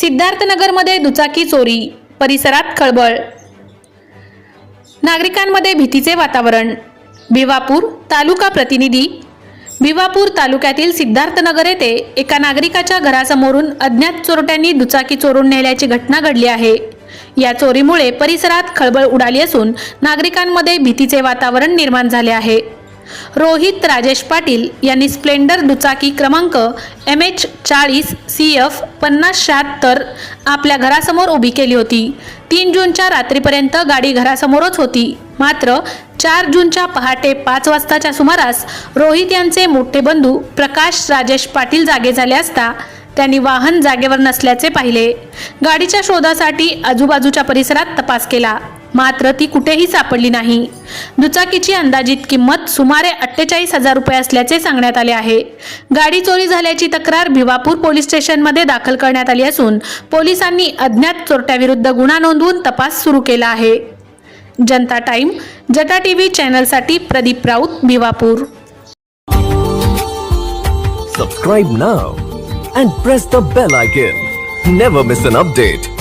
सिद्धार्थनगरमध्ये दुचाकी चोरी परिसरात खळबळ. नागरिकांमध्ये भीतीचे वातावरण. भिवापूर तालुका प्रतिनिधी भिवापूर तालुक्यातील सिद्धार्थनगर येथे एका नागरिकाच्या घरासमोरून अज्ञात चोरट्यांनी दुचाकी चोरून नेल्याची घटना घडली आहे. या चोरीमुळे परिसरात खळबळ उडाली असून नागरिकांमध्ये भीतीचे वातावरण निर्माण झाले आहे. रोहित राजेश पाटील यांनी स्प्लेंडर दुचाकी क्रमांक एम एच चाळीस सी एफ पन्नास शहात्तर आपल्या घरासमोर उभी केली होती. तीन जूनच्या रात्रीपर्यंत गाडी घरासमोरच होती. मात्र चार जूनच्या पहाटे पाच वाजताच्या सुमारास रोहित यांचे मोठे बंधू प्रकाश राजेश पाटील जागे झाले असता त्यांनी वाहन जागेवर नसल्याचे पाहिले. गाडीच्या शोधासाठी आजूबाजूच्या परिसरात तपास केला. मात्र ती कुठेही सापडली नाही दुचाकीची अंदाजित किंमत सुमारे अठ्ठेचाळीस हजार रुपये असल्याचे सांगण्यात आले आहे गाडी चोरी झाल्याची तक्रार भिवापूर पोलीस स्टेशनमध्ये दाखल करण्यात आली असून पोलिसांनी अज्ञात चोरट्याविरुद्ध गुन्हा नोंदवून तपास सुरू केला आहे जनता टाइम जटा TV चॅनलसाठी Pradeep Raut Bhiwapur Subscribe now and press the bell icon. Never miss an update.